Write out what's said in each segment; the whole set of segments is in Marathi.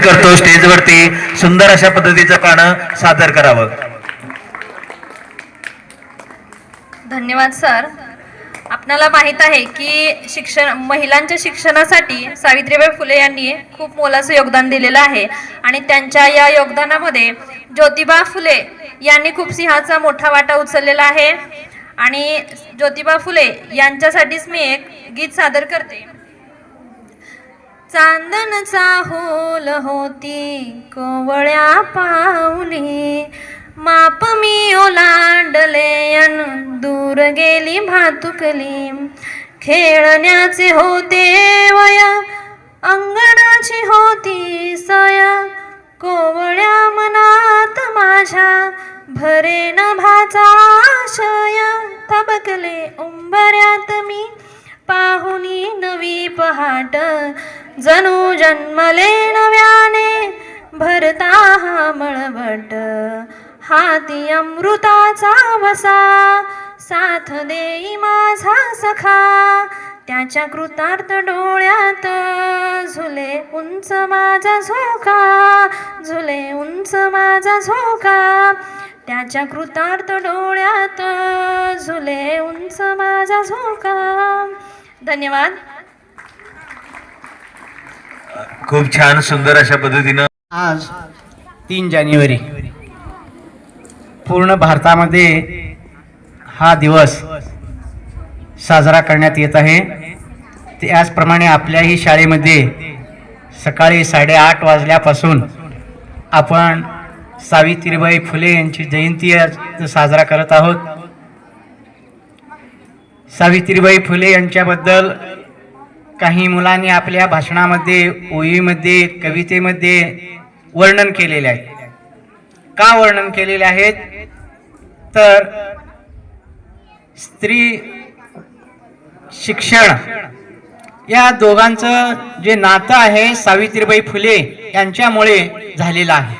करतो स्टेजवरती सुंदर अशा पद्धतीचं गाणं सादर करावं. धन्यवाद सर. आपणाला माहीत आहे की शिक्षण महिलांच्या शिक्षणासाठी सावित्रीबाई फुले यांनी खूप मोलाचं योगदान दिलेलं आहे आणि त्यांच्या या योगदानामध्ये ज्योतिबा फुले यांनी खूप सिंहाचा मोठा वाटा उचललेला आहे. आणि ज्योतिबा फुले यांच्यासाठीच मी एक गीत सादर करते. चांदनचा होल होती कोवळ्या पाऊली. माप मी ओलांडले अन दूर गेली भातुकली. खेळण्याचे होते वय अंगणाची होती सय. कोवळ्या मनात माझ्या भरे नभाचा आशय. तबकले उंबऱ्यात मी पाहुनी नवी पहाट जणू जन्मले नव्याने भरता हा मळवट हाती अमृताचा वसा साथ देई माझा सखा. त्याच्या कृतार्थ डोळ्यात झुले उंच माझा झोका झुले उंच माझा झोका. त्याच्या कृतार्थ डोळ्यात झुले उंच माझा झोका. धन्यवाद. खूप छान सुंदर अशा पद्धतीनं आज तीन जानेवारी. पूर्ण भारतामध्ये हा दिवस साजरा करण्यात येत आहे. त्याचप्रमाणे आपल्याही शाळेमध्ये सकाळी साडेआठ वाजल्यापासून आपण सावित्रीबाई फुले यांची जयंती साजरा करत आहोत. सावित्रीबाई फुले यांच्याबद्दल काही मुलांनी आपल्या भाषणामध्ये ओळीमध्ये कवितेमध्ये वर्णन केलेले आहे. का वर्णन केलेले आहेत? तर स्त्री शिक्षण या दोघांचं जे नातं आहे सावित्रीबाई फुले यांच्यामुळे झालेलं आहे.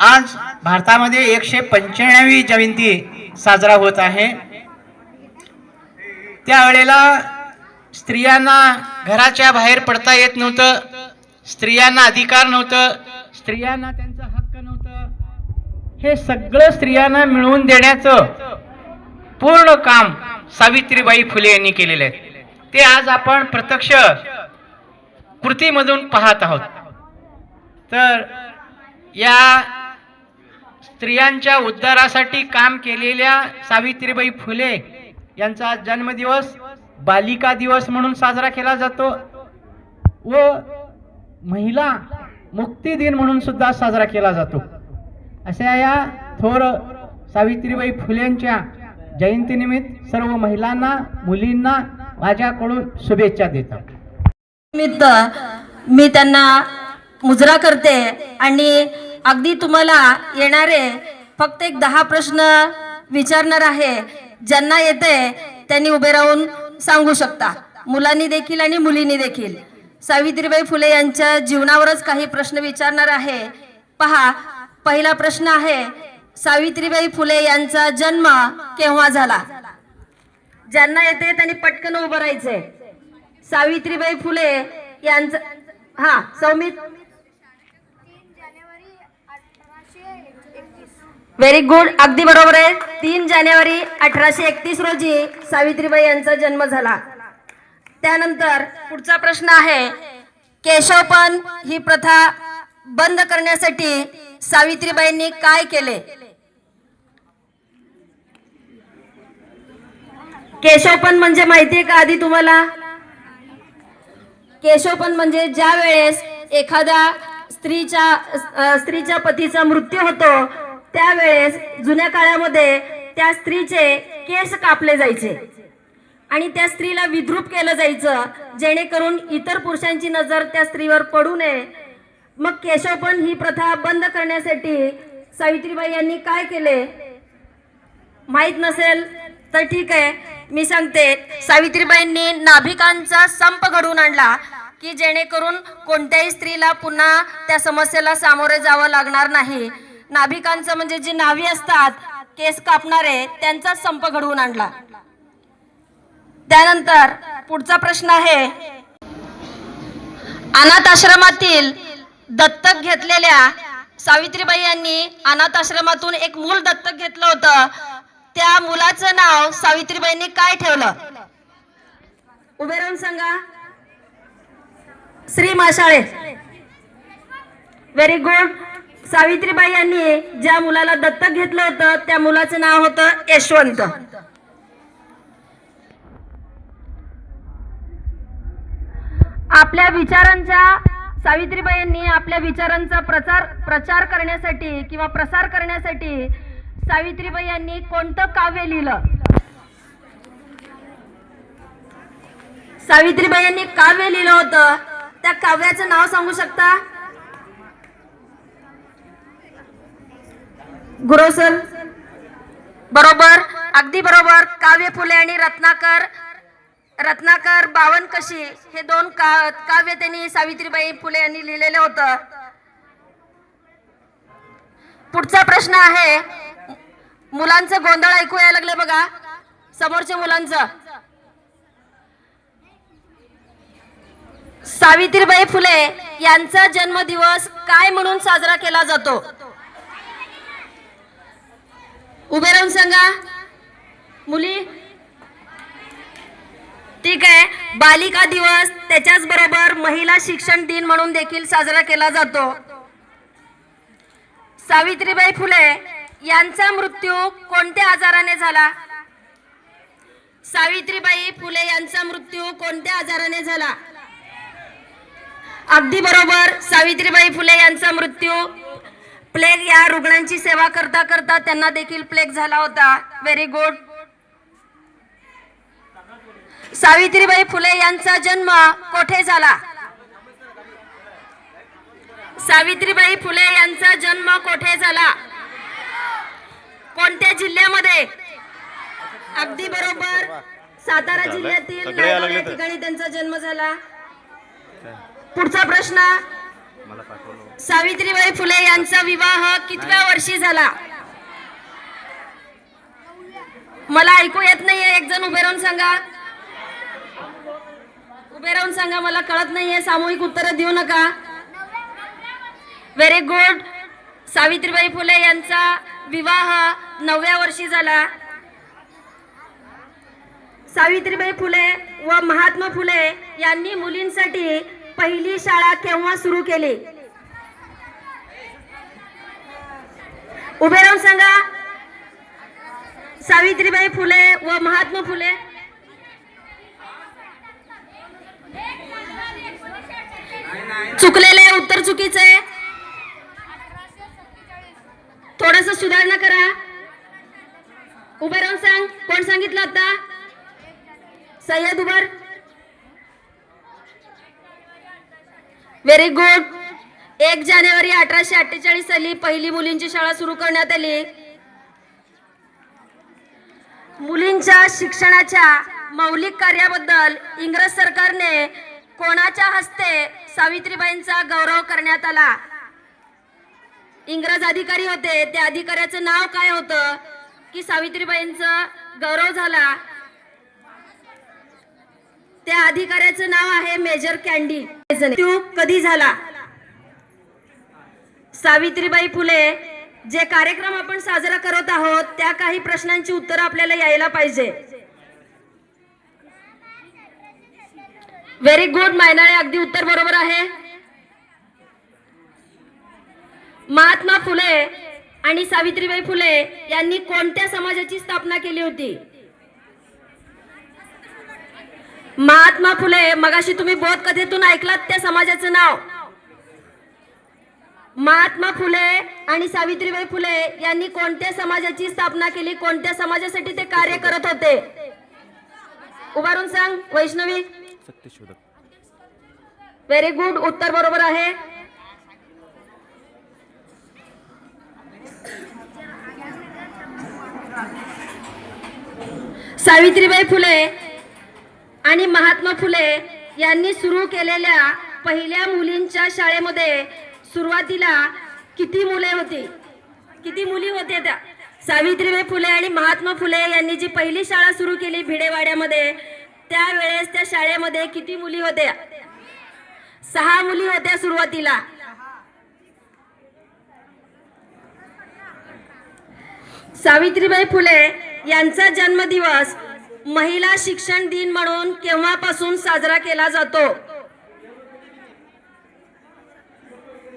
आज भारतामध्ये एकशे पंच्याण्णवी जयंती साजरा होत आहे. त्यावेळेला स्त्रियांना घराच्या बाहेर पडता येत नव्हतं स्त्रियांना अधिकार नव्हतं स्त्रियांना त्यांचं हक्क नव्हतं. हे सगळं स्त्रियांना मिळवून देण्याचं पूर्ण काम सावित्रीबाई फुले यांनी केलेलं आहे. ते आज आपण प्रत्यक्ष कृतीमधून पाहत आहोत. तर या स्त्रियांच्या उद्धारासाठी काम केलेल्या सावित्रीबाई फुले यांचा आज जन्मदिवस बालिका दिवस म्हणून साजरा केला जातो व महिला मुक्ती दिन म्हणून सुद्धा साजरा केला जातो. अशा या थोर सावित्रीबाई फुलेंच्या जयंतीनिमित्त सर्व महिलांना मुलींना माझ्याकडून शुभेच्छा देतो. निमित्त मी त्यांना मुजरा करते आणि अगदी तुम्हाला येणारे फक्त एक दहा प्रश्न विचारणार आहे. ज्यांना येते त्यांनी उभे राहून सांगू शकता. मुलांनी देखील आणि मुलींनी देखील. सावित्रीबाई फुले यांच्या जीवनावरच काही प्रश्न विचारणार आहे. पहा पहिला प्रश्न आहे सावित्रीबाई फुले यांचा जन्म केव्हा झाला? ज्यांना येते त्यांनी पटकन उभं राहायचंय. सावित्रीबाई फुले यांचा हा सौमित व्हेरी गुड अगदी बरोबर आहे. तीन जानेवारी अठराशे एकतीस रोजी सावित्रीबाई यांचा जन्म झाला. त्यानंतर पुढचा प्रश्न आहे केशवपण ही प्रथा बंद करण्यासाठी सावित्रीबाईंनी काय केले? केशवपण म्हणजे माहितीये का आधी तुम्हाला? केशवपण म्हणजे ज्या वेळेस एखाद्या स्त्रीच्या स्त्रीच्या पतीचा मृत्यू होतो त्यावेळेस जुन्या काळामध्ये त्या स्त्रीचे केस कापले जायचे. आणि त्या स्त्रीला विद्रूप केलं जायचं जेणेकरून इतर पुरुषांची नजर त्या स्त्रीवर पडू नये. मग केशवपण ही प्रथा बंद करण्यासाठी सावित्रीबाई यांनी काय केले? माहीत नसेल तर ठीक आहे मी सांगते. सावित्रीबाईंनी नाभिकांचा संप घडवून आणला की जेणेकरून कोणत्याही स्त्रीला पुन्हा त्या समस्येला सामोरे जावं लागणार नाही. नाभिकांचं म्हणजे जे नावी असतात केस कापणारे त्यांचा संप घडवून आणला. त्यानंतर पुढचा प्रश्न आहे अनाथ आश्रमातील दत्तक घेतलेल्या सावित्रीबाई यांनी अनाथ आश्रमातून एक मूल दत्तक घेतलं होतं. त्या मुलाचं नाव सावित्रीबाईंनी काय ठेवलं? उभे राहून सांगा. श्री माशाळे. व्हेरी गुड सावित्रीबाई यांनी ज्या मुलाला दत्तक घेतलं होतं त्या मुलाचं नाव होतं यशवंत. आपल्या विचारांच्या सावित्रीबाईंनी आपल्या विचारांचा प्रचार प्रचार करण्यासाठी किंवा प्रसार करण्यासाठी सावित्रीबाई यांनी कोणतं काव्य लिहिलं? सावित्रीबाई यांनी काव्य लिहिलं होतं. त्या काव्याचं नाव सांगू शकता? गुरव सर बरोबर अगदी बरोबर. काव्य फुले आणि रत्नाकर रत्नाकर बावन कशी? हे दोन का काव्य त्यांनी सावित्रीबाई फुले यांनी लिहिलेलं होतं. पुढचा प्रश्न आहे मुलांचं गोंधळ ऐकू यायला लागले बघा. समोरच्या मुलांचं. सावित्रीबाई फुले यांचा जन्मदिवस काय म्हणून साजरा केला जातो? उभे राहून सांगा. मुली. ठीक आहे. बालिका दिवस त्याच्याच बरोबर महिला शिक्षण दिन म्हणून देखील साजरा केला जातो. सावित्रीबाई फुले यांचा मृत्यू कोणत्या आजाराने झाला? सावित्रीबाई फुले यांचा मृत्यू कोणत्या आजाराने झाला? अगदी बरोबर. सावित्रीबाई फुले यांचा मृत्यू प्लेग या रुग्णांची सेवा करता करता त्यांना देखील प्लेग झाला होता. व्हेरी गुड सावित्रीबाई फुले यांचा जन्म कोठे झाला? सावित्रीबाई फुले यांचा जन्म कोठे झाला? कोणत्या जिल्ह्यामध्ये? अगदी बरोबर. सातारा जिल्ह्यातील या. ठिकाणी त्यांचा जन्म झाला. पुढचा प्रश्न. सावित्रीबाई फुले यांचा विवाह कितव्या वर्षी झाला? मला ऐकू येत नाहीये. एक जण उभे राहून सांगा. उभे राहून सांगा मला कळत नाहीये. सामूहिक उत्तर देऊ नका. व्हेरी गुड सावित्रीबाई फुले यांचा विवाह नवव्या वर्षी झाला. सावित्रीबाई फुले व महात्मा फुले यांनी मुलींसाठी पहिली शाळा केव्हा सुरू केली? उभे राहून सांगा. सावित्रीबाई फुले व महात्मा फुले. चुकलेले उत्तर चुकीचे थोडस सुधारणा करा. उभे राहून सांग. कोण सांगितलं आता? सय्यद उबर व्हेरी गुड एक जानेवारी अठराशे अठ्ठेचाळीस साली पहिली मुलींची शाळा सुरू करण्यात आली. मुलींच्या शिक्षणाच्या मौलिक कार्याबद्दल इंग्रज सरकारने कोणाच्या हस्ते सावित्रीबाईंचा गौरव करण्यात आला? इंग्रज अधिकारी होते. त्या अधिकाऱ्याचं नाव काय होतं? की सावित्रीबाईंचा गौरव झाला. त्या अधिकाऱ्याचं नाव आहे मेजर कॅन्डी. कधी झाला? सावित्रीबाई फुले जे कार्यक्रम आपण साजरा करत आहोत त्या काही प्रश्नांची उत्तरं आपल्याला यायला पाहिजे. व्हेरी गुड मायनाळे अगदी उत्तर बरोबर आहे. महात्मा फुले आणि सावित्रीबाई फुले यांनी कोणत्या समाजाची स्थापना केली होती? महात्मा फुले मगाशी तुम्ही बोध कथेतून ऐकलात त्या समाजाचं नाव? महात्मा फुले आणि सावित्रीबाई फुले यांनी कोणत्या समाजाची स्थापना केली? कोणत्या समाजासाठी ते कार्य करत होते? उभारून सांग वैष्णवी. व्हेरी गुड उत्तर बरोबर आहे. सावित्रीबाई फुले आणि महात्मा फुले यांनी सुरू केलेल्या पहिल्या मुलींच्या शाळेमध्ये सुरुवातीला किती मुले होती? किती मुली होत्या त्या? सावित्रीबाई फुले आणि महात्मा फुले यांनी जी पहिली शाळा सुरू केली भिडेवाड्यामध्ये त्यावेळेस त्या शाळेमध्ये किती मुली होत्या? सहा मुली होत्या सुरुवातीला. सावित्रीबाई फुले यांचा जन्मदिवस महिला शिक्षण दिन म्हणून केव्हापासून साजरा केला जातो?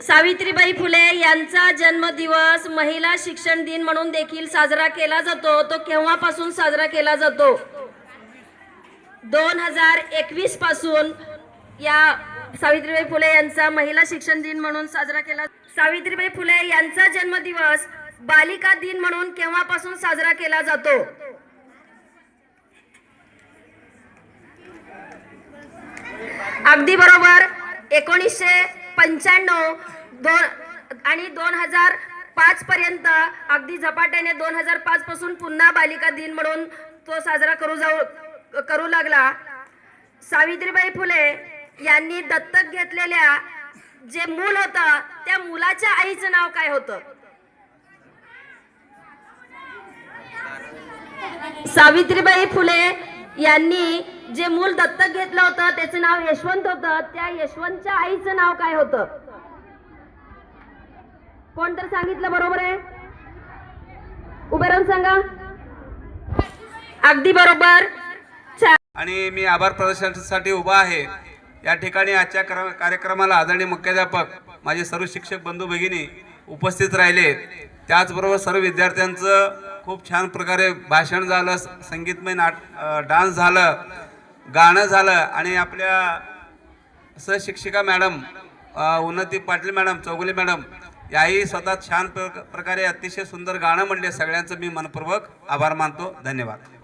सावित्रीबाई फुले यांचा जन्मदिवस महिला शिक्षण दिन म्हणून देखील साजरा केला जातो. तो केव्हापासून साजरा केला जातो? दोन हजार एकवीसपासून या सावित्रीबाई फुले यांचा महिला शिक्षण दिन म्हणून साजरा केला सावित्रीबाई फुले यांचा जन्मदिवस बालिका दिन म्हणून केव्हापासून साजरा केला जातो? अगदी बरोबर एकोणीसशे पंच्याण्णव दोन आणि दोन हजार पाच पर्यंत अगदी झपाट्याने दोन हजार पाच पासून पुन्हा बालिका दिन म्हणून तो साजरा करू जाऊ करू लागला. सावित्रीबाई फुले यांनी दत्तक घेतलेल्या जे मूल होतं त्या मुलाच्या आईचं नाव काय होतं? सावित्रीबाई फुले यांनी जे मूल दत्तक घेतलं होतं त्याचं नाव यशवंत होतं त्या यशवंतच्या आईचं नाव काय होतं? कोण तर सांगितलं बरोबर आहे? उभे राहून सांगा. अगदी बरोबर. आणि मी आभार प्रदर्शनासाठी उभा आहे. या ठिकाणी आजच्या कार्यक्रमाला आदरणीय मुख्याध्यापक माझे सर्व शिक्षक बंधू भगिनी उपस्थित राहिले. त्याचबरोबर सर्व विद्यार्थ्यांचं खूप छान प्रकारे भाषण झालं संगीतमय नाट डान्स झालं गाणं झालं आणि आपल्या सहशिक्षिका मॅडम उन्नती पाटील मॅडम चौगुले मॅडम याही स्वतः छान प्र- प्रकारे अतिशय सुंदर गाणं म्हणले सगळ्यांचं मी मनपूर्वक आभार मानतो. धन्यवाद.